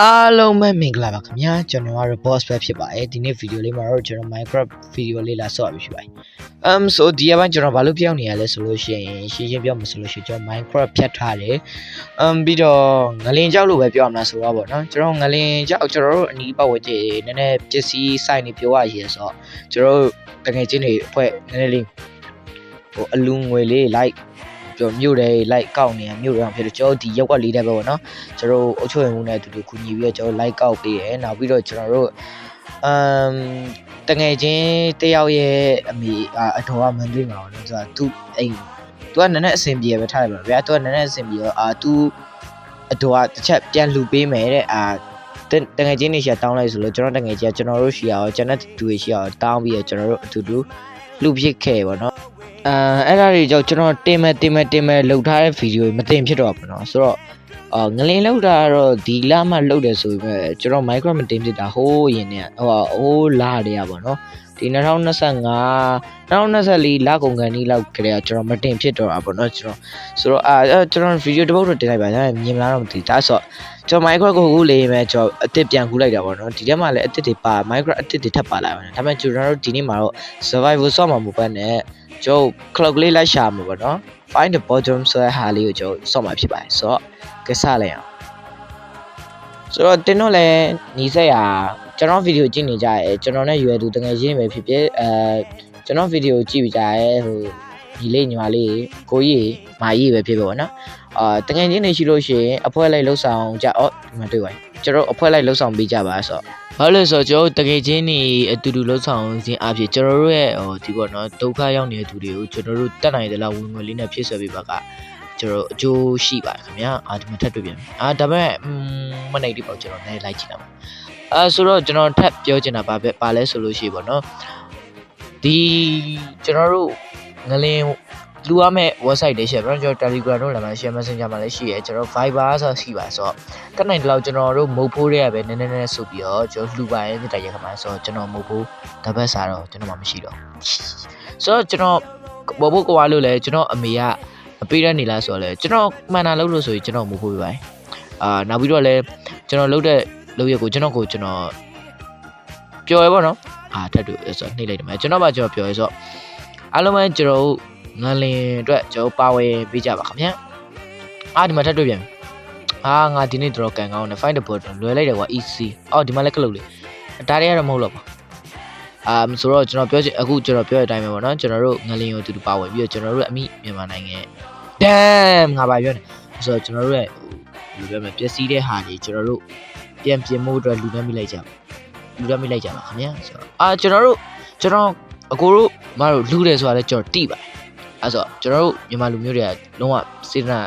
အားလုံးပဲမင်္ဂလာပါခင်ဗျာကျွန်တော်ကတော့ boss ပဲဖြစ်ပါတယ်ဒီနေ့ဗီဒီယိုလေးမှာတော့ကျွန်တော် Minecraft ဗီဒီယိုလေးလာဆော့ရပြီဖြစ်ပါတယ် um so ဒီအပိုင်းကျွန်တော်ဘာလို့ပြောင်းနေရလဲဆိုလို့ရှိရင်ရှင်းရှင်းပြောမှဆိုလို့ရှိရင်ကျွန်တော် Minecraft ဖြတ်ထားတယ် um ပြီးတော့ငလင်ကြောက်လို့ပဲပြောရမလားဆိုတော့ဗောနော်ကျွန်တော်ငလင်ကြောက်ကျွန်တော်တို့အနီးပတ်ဝန်းကျင်နည်းနည်းပစ္စည်းဆိုင်နေပြောရရဆိုတော့ကျွန်တော်တို့တကယ်ချင်းတွေအဖွဲ့နည်းနည်းလေး ဟိုအလူငွေလေး like ကျွန်တော်မြို့တွေ like ကောက်နေရမြို့တွေအောင်ဖြစ်တယ်ကျွန်တော်ဒီရက်ွက်လေးတဲ့ပဲဗောနော်ကျွန်တော်တို့အုပ်ချုပ်ရေးမှုနဲ့အတူတူကူညီပြီးတော့ကျွန်တော် like ကောက်ပေးရယ်နောက်ပြီးတော့ကျွန်တော်တို့အမ်တငယ်ချင်းတယောက်ရဲ့အမေအာအတော်ကမန်လေးမှာတော့ဆိုတာသူအိမ်သူကနည်းနည်းအဆင်ပြေပဲထားလိုက်ပါဗျာသူကနည်းနည်းအဆင်ပြေတော့အာသူအတော်ကတစ်ချက်ပြန်လူပေးမယ်တဲ့အာ တတငယ်ချင်းတွေရှာတောင်းလိုက်ဆိုလို့ကျွန်တော်တငယ်ချင်းကကျွန်တော်တို့ရှိရအောင်ကျွန်တော်တူတွေရှိရအောင်တောင်းပြီးတော့ကျွန်တော်တို့အတူတူလူဖြစ်ခဲ့ပါတော့အဲအဲ့ဒါတွေကြောင့်ကျွန်တော်တင်မဲ့တင်မဲ့တင်မဲ့လှုပ်ထားတဲ့ဗီဒီယိုမတင်ဖြစ်တော့ဘူးเนาะဆိုတော့ အာငလင်လောက်တာကတော့ဒီလမှလောက်တယ်ဆိုပေမဲ့ကျွန်တော် Minecraft မတင်ဖြစ်တာဟိုးရင်နဲ့ဟိုဟာဟိုးလာတည်းရပါတော့ ဒီ2025 2024လကုန်ကန်ဒီလောက်ကြတဲ့ကျွန်တော်မတင်ဖြစ်တော့တာပေါ့နော်ကျွန်တော်ဆိုတော့အာအဲ့ကျွန်တော်ဗီဒီယိုတစ်ပုတ်တော့တင်လိုက်ပါဒါပေမဲ့မြင်မလားတော့မသိဒါဆိုကျွန်တော် Minecraft ကိုခုလေးပဲကျွန်တော်အစ်စ်ပြန်ကူးလိုက်တာပေါ့နော်ဒီထဲမှာလည်းအစ်စ်တွေပါ Minecraft အစ်စ်တွေထပ်ပါလာပါတယ်ဒါပေမဲ့ကျွန်တော်တို့ဒီနေ့မှာတော့ survival ဆော့မှာမဟုတ်ဘဲနဲ့ကျွန်တော် cloud လေးလိုက်ရှာမှာပေါ့နော် find the bottom ဆိုတဲ့ဟာလေးကိုကျွန်တော်ဆော့မှာဖြစ်ပါတယ်ဆိုတော့ကစားလိုက်အောင်ဆိုတော့တင်းတို့လည်းညီဆက်ရ ကျွန်တော်ဗီဒီယိုကြည့်နေကြရဲကျွန်တော်နဲ့ရွယ်သူတကယ်ချင်းပဲဖြစ်ဖြစ်အဲကျွန်တော်ဗီဒီယိုကြည့်ပြီးကြရဲဟိုညီလေးညီမလေးကိုကြီးမာကြီးပဲဖြစ်ပဲပေါ့နော်အာတကယ်ချင်းနေရှိလို့ရှိရင်အဖွဲလိုက်လှုပ်ဆောင်ကြအော်ဒီမှာတွေ့ပါကျွန်တော်အဖွဲလိုက်လှုပ်ဆောင်ပေးကြပါဆိုတော့ဘာလို့လဲဆိုတော့ကျွန်တော်တကယ်ချင်းနေအတူတူလှုပ်ဆောင်ခြင်းအဖြစ်ကျွန်တော်တို့ရဲ့ဟိုဒီပေါ့နော်ဒုက္ခရောက်နေတဲ့သူတွေကိုကျွန်တော်တို့တက်နိုင်တဲ့လောက်ဝင်ငွေလေးနဲ့ဖြည့်ဆွဲပေးပါကကျွန်တော်အကျိုးရှိပါတယ်ခင်ဗျာအာဒီမှာထပ်တွေ့ပြန်ပြီအာဒါပေမဲ့မနိုင်ဒီပေါ့ကျွန်တော်လည်းလိုက်ချင်တာပါ အာဆိုတော့ကျွန်တော်ထပ်ပြောချင်တာပါပဲပါလဲဆိုလို့ရှိပေါ့နော်ဒီကျွန်တော်တို့ငလင်းလူရမဲ့ website တွေရှိတယ်ကျွန်တော် Telegram တို့လည်းမှာ share messenger မှာလည်းရှိရဲကျွန်တော် Viber ဆိုရှိပါဆိုတော့တက်နိုင်တဲ့လောက်ကျွန်တော်တို့မုတ်ဖိုးတွေကပဲနည်းနည်းနည်းဆိုပြီးတော့ကျွန်တော်လှူပါရဲ့တိုင်ရခမှာဆိုတော့ကျွန်တော်မုတ်ဖိုးတပတ်စားတော့ကျွန်တော်မှမရှိတော့ဆိုတော့ကျွန်တော်ဘောဘိုးကွာလို့လဲကျွန်တော်အမေကမပေးရနေလားဆိုတော့လေကျွန်တော်မှန်တာလုပ်လို့ဆိုရင်ကျွန်တော်မဖို့ပြပါတယ်အာနောက်ပြီးတော့လည်းကျွန်တော်လုပ်တဲ့ လုပ်ရက်ကိုကျွန်တော်ကိုကျွန်တော်ပျော်ရပါတော့အာတက်တူဆိုနှိမ့်လိုက်တယ်မယ်ကျွန်တော်ပါကျွန်တော်ပျော်ရဆိုအားလုံးပဲကျွန်တော်ငလင်အတွက်ကျွန်တော်ပါဝင်ပေးကြပါခင်ဗျာအာဒီမှာထပ်တွေ့ပြန်ပြီအာငါဒီနေ့တော်တော်ကန်ကောင်းတယ် find the button လွယ်လိုက်တယ်ကွာ easy အော်ဒီမှာလည်းကလုတ်လေဒါတွေကတော့မဟုတ်တော့ပါအာဆိုတော့ကျွန်တော်ပြောချင်အခုကျွန်တော်ပြောတဲ့အတိုင်းပဲပေါ့နော်ကျွန်တော်တို့ငလင်ကိုအတူတူပါဝင်ပြီးတော့ကျွန်တော်တို့အမိမြန်မာနိုင်ငံ damn ငါပါပြောနေဆိုတော့ကျွန်တော်တို့ရဲ့ဟိုဘယ်လိုပြောမလဲပျက်စီးတဲ့ဟာတွေကျွန်တော်တို့ ပြန်ပြင်မှုအတွက်လူနှမ်းမိလိုက်ကြပါလူနှမ်းမိလိုက်ကြပါခင်ဗျာဆိုတော့အာကျွန်တော်တို့ကျွန်တော်အကိုတို့မတို့လူတယ်ဆိုတာလည်းကျွန်တော်တိပါတယ်အဲဆိုတော့ကျွန်တော်တို့မြန်မာလူမျိုးတွေကလုံးဝစေတနာ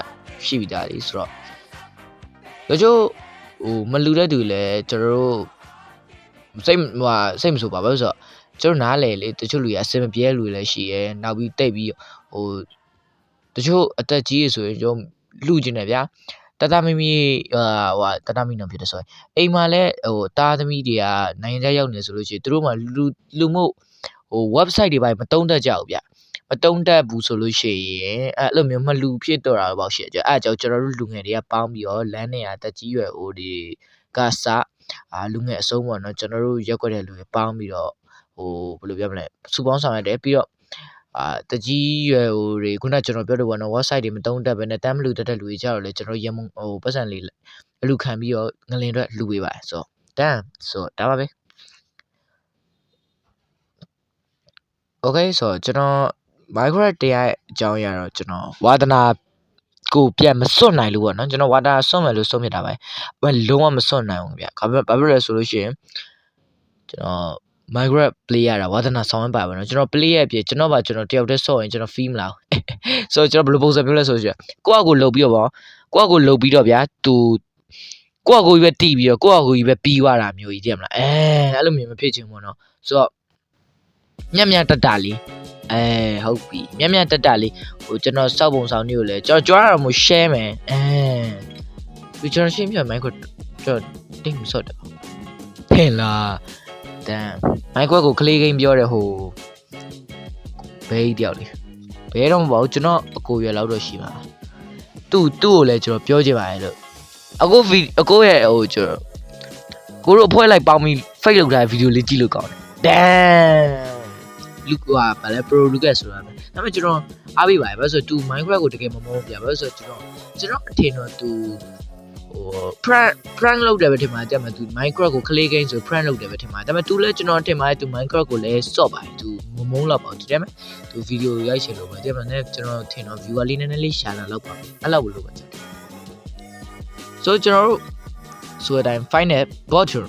ရှိပြီးသားလေဆိုတော့တချို့ဟိုမလူတဲ့သူလည်းကျွန်တော်တို့စိတ်ဟိုဟာစိတ်မဆိုးပါဘူးဆိုတော့ကျွန်တော်နားလေလေတချို့လူတွေအစင်မပြေလူတွေလည်းရှိရဲနောက်ပြီးတိတ်ပြီးဟိုတချို့အသက်ကြီးရဆိုရင်ကျွန်တော်လူကျင်တယ်ဗျာ တတမီမီဟာဟိုတတမီနောင်ဖြစ်တယ်ဆိုရင်အိမ်မှာလည်းဟိုတာသမီတွေကနိုင်ငံခြားရောက်နေဆိုလို့ရှိရင်သူတို့မှလူလူမှုဟို website တွေပိုင်းမတုံးတတ်ကြဘူးဗျမတုံးတတ်ဘူးဆိုလို့ရှိရင်အဲ့လိုမျိုးမလူဖြစ်တော့တာပေါ့ရှေ့ကြအဲ့ကြောင့်ကျွန်တော်တို့လူငယ်တွေကပေါင်းပြီးတော့လမ်းနေရတက်ကြီးရွယ်အိုတွေကစအာလူငယ်အစုံပေါ့နော်ကျွန်တော်တို့ရက်ွက်တဲ့လူတွေပေါင်းပြီးတော့ဟိုဘယ်လိုပြောမလဲစူပေါင်းဆောင်ရတယ်ပြီးတော့ အာတကြီးရွယ်ဟိုတွေခုနကကျွန်တော်ပြောတဲ့ဘောနော် website တွေမတုံးတက်ပဲနဲ့တမ်းမလူတက်တဲ့လူတွေကြတော့လေကျွန်တော်ရမုံဟိုပတ်စံလေးအလူခံပြီးတော့ငလင်အတွက်လူပေးပါတယ်ဆိုတော့တမ်းဆိုတော့ဒါပါပဲ Okay ဆိုတော့ကျွန်တော် Minecraft တရားရဲ့အကြောင်းအရာတော့ကျွန်တော်ဝါသနာကိုပြန်မစွန့်နိုင်လို့ပေါ့နော်ကျွန်တော်ဝါသနာစွန့်မယ်လို့ဆုံးဖြတ်တာပဲအဲလုံးဝမစွန့်နိုင်ဘူးဗျဘာဖြစ်ဘာဖြစ်လဲဆိုလို့ရှိရင်ကျွန်တော် Minecraft play ရတာဝါသနာဆောင်းပါပါနော်ကျွန်တော် play ရအပြင်ကျွန်တော်ပါကျွန်တော်တယောက်တည်းဆော့ရင်ကျွန်တော် feel မလားဆိုတော့ကျွန်တော်ဘယ်လိုပုံစံမျိုးလဲဆိုရင်ကိုယ့်အကိုလှုပ်ပြီးတော့ပေါ့ကိုယ့်အကိုလှုပ်ပြီးတော့ဗျာသူကိုယ့်အကိုကြီးပဲတီးပြီးတော့ကိုယ့်အကိုကြီးပဲပြီးသွားတာမျိုးကြီးကြည့်မလားအဲအဲ့လိုမျိုးမဖြစ်ချင်ဘူးနော်ဆိုတော့ညံ့ညံ့တက်တာလေးအဲဟုတ်ပြီညံ့ညံ့တက်တာလေးဟိုကျွန်တော်စောက်ပုံဆောင်မျိုးလဲကျွန်တော်ကြွားရတော့မို့ share မယ်အဲကျွန်တော်ရှင်းပြ Minecraft ကျွန်တော်တိတ်မစော့တယ်ထင်လား တန်မိုက်ကွက်ကိုကလေးကိန်းပြောတယ်ဟိုဘေးတယောက်လေးဘယ်တော့မပေါ့ကျွန်တော်အကိုရွယ်လောက်တော့ရှိပါလားသူ့သူ့ကိုလည်းကျွန်တော်ပြောချင်ပါတယ်လို့အကိုဗီအကိုရဲ့ဟိုကျွန်တော်ကိုတို့အဖွဲလိုက်ပေါင်းပြီး fake လုပ်ထားတဲ့ဗီဒီယိုလေးကြည့်လို့ကောင်းတယ် damn လူကဘာလဲ pro လူကဆိုတာပဲဒါပေမဲ့ကျွန်တော်အားပေးပါတယ်ဘာလို့ဆိုတော့ तू Minecraft ကိုတကယ်မမောပြဘာလို့ဆိုတော့ကျွန်တော်ကျွန်တော်အထင်တော့ तू ဟို prank prank လုပ်တယ်ပဲထင်ပါတယ်တဲ့မသူ Minecraft ကို clay game ဆို prank လုပ်တယ်ပဲထင်ပါတယ်ဒါပေမဲ့သူလည်းကျွန်တော်ထင်ပါတယ်သူ Minecraft ကိုလည်း stop ပါတယ်သူမမုန်းတော့ပါဘူးတဲ့မသူ video ရိုက်ရှင်လို့ပဲတဲ့မနဲ့ကျွန်တော်ထင်တော့ viewer လေးနည်းနည်းလေး share လာလောက်ပါအဲ့လောက်လို့ပဲကျွန်တော်ဆိုကျွန်တော်တို့ဆိုတဲ့အတိုင်း find a button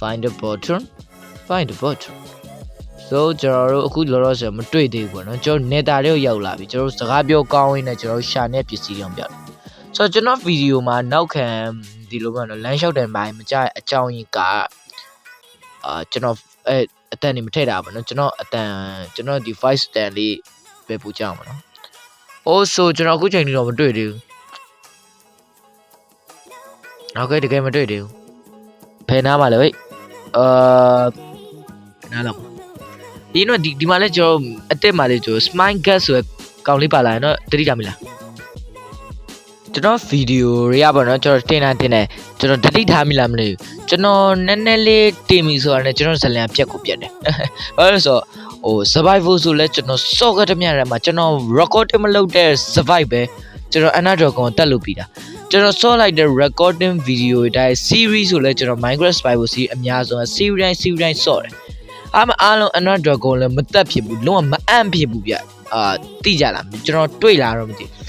find a button find a button ဆိုကျွန်တော်တို့အခုလောလောဆယ်မတွေ့သေးဘူးပေါ့နော်ကျွန်တော် neta လေးကိုရောက်လာပြီကျွန်တော်တို့စကားပြောကောင်းရင်းနဲ့ကျွန်တော်ရှာတဲ့ပစ္စည်းတွေအောင်ပြတယ် ဆိုတော့ကျွန်တော်ဗီဒီယိုမှာနောက်ခံဒီလိုမျိုးနော်လမ်းလျှောက်တဲ့ပိုင်းမကြအကြောင်းရင်းကအာကျွန်တော်အဲအတန်နေမထည့်တာပါနော်ကျွန်တော်အတန်ကျွန်တော်ဒီ voice တန်လေးပဲပူကြအောင်ပါနော်။ Also ကျွန်တော်အခုချိန်ထိတော့မတွေ့သေးဘူး။ဟုတ်ကဲ့တကယ်မတွေ့သေးဘူး။ဖယ်နားပါလေဟဲ့။အာနားလောက်ဒီတော့ဒီဒီမှာလဲကျွန်တော်အတက်မှာလဲကျွန်တော် smile gas ဆိုတဲ့ကောင်လေးပါလာရင်တော့တတိကြမလား။ ကျွန်တော်ဗီဒီယိုတွေကပေါ့နော်ကျွန်တော်တင်တာတင်တယ်ကျွန်တော် delete ထားမိလားမသိဘူးကျွန်တော်နည်းနည်းလေးတင်ပြီဆိုတာနဲ့ကျွန်တော်ဇလန်ပြက်ကိုပြက်တယ်ဘာလို့လဲဆိုတော့ဟို survival ဆိုလဲကျွန်တော်စော့ကတည်းကထဲမှာကျွန်တော် recording မလုပ်တဲ့ survive ပဲကျွန်တော် Anadro ကောင်တက်လို့ပြီးတာကျွန်တော်စော့လိုက်တဲ့ recording video တွေတိုင်း series ဆိုလဲကျွန်တော် Minecraft survival series အများဆုံး series တိုင်း series တိုင်းစော့တယ်အားမအားလုံး Anadro ကောင်လည်းမတက်ဖြစ်ဘူးလုံးဝမအံ့ဖြစ်ဘူးဗျအာတိကြလားကျွန်တော်တွေ့လာတော့မသိဘူး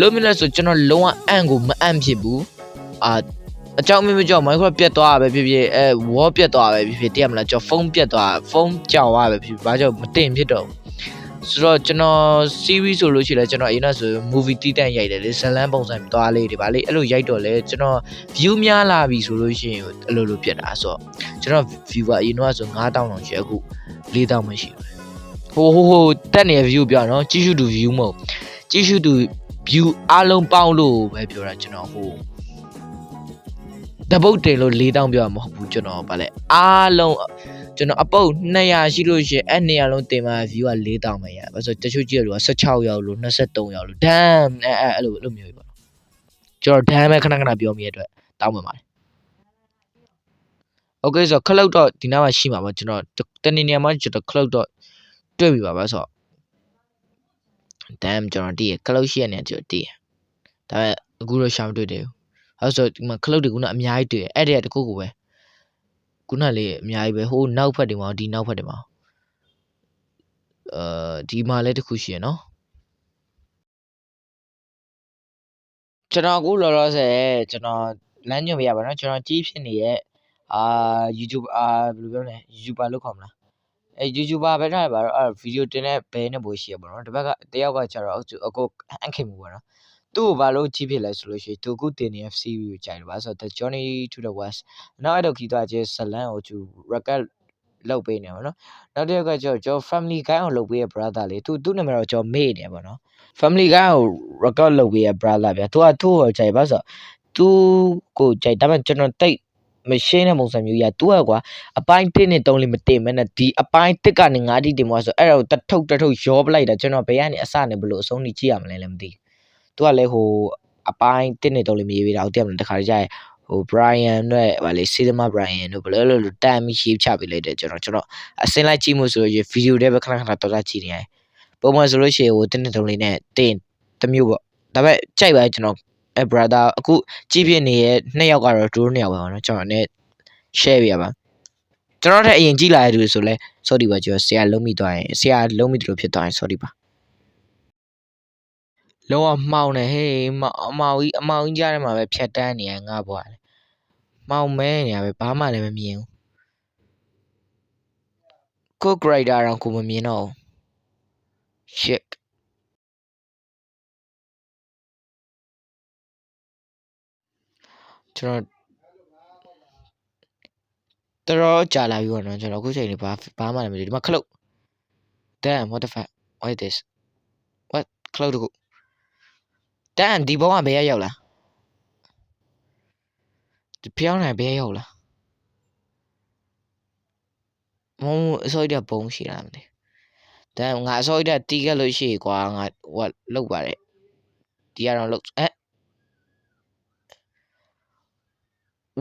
လို့မြင်လဲဆိုကျွန်တော်လုံးဝအံ့ကိုမအံ့ဖြစ်ဘူးအာအကြောင်းမင်းမကြောက် Minecraft ပြတ်သွားတာပဲဖြစ်ဖြစ်အဲ wall ပြတ်သွားတာပဲဖြစ်ဖြစ်တည်ရမလားကျွန်တော်ဖုန်းပြတ်သွားဖုန်းကြောက်သွားပဲဖြစ်ဖြစ်ဘာကြောင့်မတင်ဖြစ်တော့ဘူးဆိုတော့ကျွန်တော် series ဆိုလို့ရှိရင်လည်းကျွန်တော်အရင်ကဆို movie တီးတန့်ရိုက်တယ်လေဇလန်းပုံစံသွားလေးတွေဗာလေအဲ့လိုရိုက်တော့လေကျွန်တော် view များလာပြီဆိုလို့ရှိရင်အဲ့လိုလိုပြတ်တာဆိုတော့ကျွန်တော် viewer အရင်ကဆို9000တောင်ရှိအခု4000မှရှိတယ်ဟိုဟိုဟိုတက်နေတဲ့ view ပြောနော်ကြီးစုတူ view မဟုတ်ကြီးစုတူ view အားလုံးပေါင်းလို့ပဲပြောတာကျွန်တော်ဟိုတပုတ်တင်လို့4000ပြောမှာမဟုတ်ဘူးကျွန်တော်ဗာလေအားလုံးကျွန်တော်အပုတ်200ရှိလို့ရှိရင်အဲ့200လုံးတင်မှာ view က4000ပဲရပါဆိုတချို့ကြည့်ရလို့16ရောက်လို့23ရောက်လို့ damn အဲ့အဲ့လိုအဲ့လိုမျိုးပဲပေါ့ကျွန်တော် damn ပဲခဏခဏပြောမိရတဲ့အတွက်တောင်းပန်ပါတယ် okay ဆိုတော့ခလုတ်တော့ဒီနားမှာရှိမှာပါကျွန်တော်တနေ့နေရာမှာကျွန်တော်ခလုတ်တော့တွေ့ပြီပါပါဆိုတော့ damn ကျွန်တော်တည်ရခလုတ်ရှိရနေကျွန်တော်တည်ရဒါပေမဲ့အခုတော့ရှာမတွေ့သေးဘူးအဲဆိုဒီမှာခလုတ်တွေကုနာအများကြီးတွေ့ရအဲ့ဒီကတခုခုပဲခုနလေးအများကြီးပဲဟိုနောက်ဖက်တွေမှာဒီနောက်ဖက်တွေမှာအဲဒီမှာလည်းတခုရှိရနော်ကျွန်တော်အခုလောလောဆယ်ကျွန်တော်လမ်းညွှန်ပြရပါတော့ကျွန်တော်ကြီးဖြစ်နေရဲ့အာ YouTube အာဘယ်လိုပြောလဲ YouTuber လို့ခေါ်မလား အဲ YouTuber ပဲထားပါတော့အဲဗီဒီယိုတင်တဲ့ဘဲနဲ့ဘိုးရှိရပါတော့ဒီဘက်ကတယောက်ကကျတော့အခုအန်ခင်မှုပါနော်သူ့ကိုဘာလို့ကြီးဖြစ်လဲဆိုလို့ရှိရင်သူအခုတင်နေ series ကိုကြိုက်တယ်ပါဆိုတော့ The Journey to the West နောက်အဲ့တော့ခီးသွားခြင်းဇလန်ကိုသူ record လုပ်ပေးနေပါတော့နောက်တစ်ယောက်ကကျတော့ကျွန်တော် family guy ကိုလုပ်ပေးရ brother လေးသူသူ့နာမည်တော့ကျွန်တော်မေ့နေပါတော့ family guy ကို record လုပ်ပေးရ brother ဗျာသူကသူ့ကိုကြိုက်ပါဆိုတော့သူကိုကြိုက်ဒါပေမဲ့ကျွန်တော်တိတ် မရှင်းတဲ့ပုံစံမျိုးကြီးอ่ะ तू อ่ะကွာအပိုင်း1နဲ့3လေးမတင်မဲနဲ့ဒီအပိုင်း1ကနေ5တိတင်မှာဆိုအဲ့ဒါကိုတထုတ်တထုတ်ရောပလိုက်တာကျွန်တော်ဘယ်ကနေအစနဲ့ဘလို့အဆုံးထိကြည့်ရမလဲလည်းမသိဘူး तू ကလည်းဟိုအပိုင်း1နဲ့3လေးမရေးပေးတာဟုတ်တယ်မလားတခါတည်းကြာဟို Brian နဲ့ဗာလေ Cinema Brian တို့ဘယ်လိုလဲတမ်းပြီးရေးချပေးလိုက်တယ်ကျွန်တော်ကျွန်တော်အစင်းလိုက်ကြည့်မှုဆိုရင်ဗီဒီယိုတွေပဲခဏခဏတော်တော်ကြည့်နေရတယ်ပုံမှန်ဆိုလို့ရှိရင်ဟို1နဲ့3လေးနဲ့တင်တမျိုးပေါ့ဒါပေမဲ့ကြိုက်ပါကျွန်တော် အဲ brother အခုကြည့်ဖြစ်နေတဲ့နှစ်ယောက်ကတော့ဒိုးနှစ်ယောက်ပဲပေါ့နော်ကျွန်တော်နဲ့ share ပြရပါကျွန်တော်တက်အရင်ကြည့်လာတဲ့သူတွေဆိုလဲ sorry ပါကျွန်တော်ဆရာလုံးမိသွားရင်ဆရာလုံးမိတယ်လို့ဖြစ်သွားရင် sorry ပါလုံးဝမှောင်နေဟေးမအမောင်ကြီးအမောင်ကြီးကြားထဲမှာပဲဖြတ်တန်းနေရငါဘွားလေမှောင်မဲနေရပဲဘာမှလည်းမမြင်ဘူးကို grider တော့ကိုမမြင်တော့ဘူး shit ကျွန်တော်တော်ကြာလာပြီပေါ့နော်ကျွန်တော်အခုချိန်လေးဘာဘာမှလည်းမသိဒီမှာခလုတ် damn what the fuck what is this what ခလုတ်တခု damn ဒီဘောကဘယ်ရောက်လာဒီဖျောင်းနိုင်ဘယ်ရောက်လာမုံအစိုးရဘုံရှိလားမသိတန်ငါအစောကြီးတက်တီးခဲ့လို့ရှိရကွာငါဟိုကလောက်ပါတယ်ဒီကတော့လောက်အဲ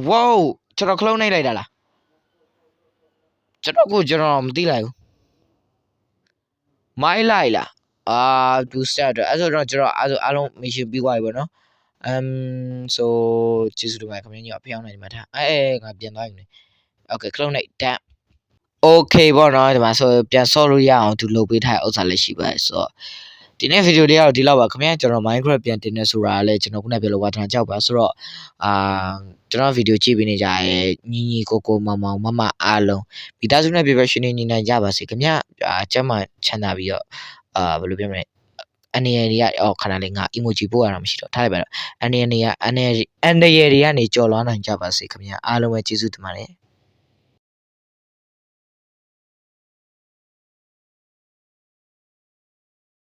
ဝေါကျွန်တော်ခလုံးနှိပ်လိုက်တာလားကျွန်တော်ကိုကျွန်တော်မသိလိုက်ဘူးမိုင်းလိုက်လားအာ booster တော့အဲ့ဆိုတော့ကျွန်တော်အဲ့ဆိုအားလုံး mission ပြီးသွားပြီပေါ့နော် um so ကျေးဇူးတင်ပါတယ်ခင်ဗျာညီအဖေအောင်နိုင်ဒီမှာထားအဲအဲငါပြန်သွားပြီနေ okay ခလုံးနှိပ် tap okay ပေါ့နော်ဒီမှာဆိုပြန်ဆော့လို့ရအောင်သူလုပ်ပေးထားတဲ့ဥစ္စာလည်းရှိပါတယ်ဆိုတော့ ဒီနေ့ဗီဒီယိုလေးကတော့ဒီလောက်ပါခင်ဗျာကျွန်တော် Minecraft ပြန်တင်နေဆိုတာလည်းကျွန်တော်ခုနပြောလို့ဝါထန်ကြောက်ပါဆိုတော့အာကျွန်တော်ဗီဒီယိုကြည့်ပေးနေကြရဲညီညီကိုကိုမောင်မောင်မမအားလုံးမိသားစုနဲ့ပြပြရှင်နေညီနိုင်ကြပါစေခင်ဗျာအာကျမ်းမှချမ်းသာပြီးတော့အာဘယ်လိုပြောမလဲအနေရတွေကအော်ခဏလေးငါ emoji ပို့ရတာမရှိတော့ထားလိုက်ပါတော့အနေရတွေကအနေရအနေရတွေကနေကြော်လွားနိုင်ကြပါစေခင်ဗျာအားလုံးပဲကျေးဇူးတင်ပါတယ်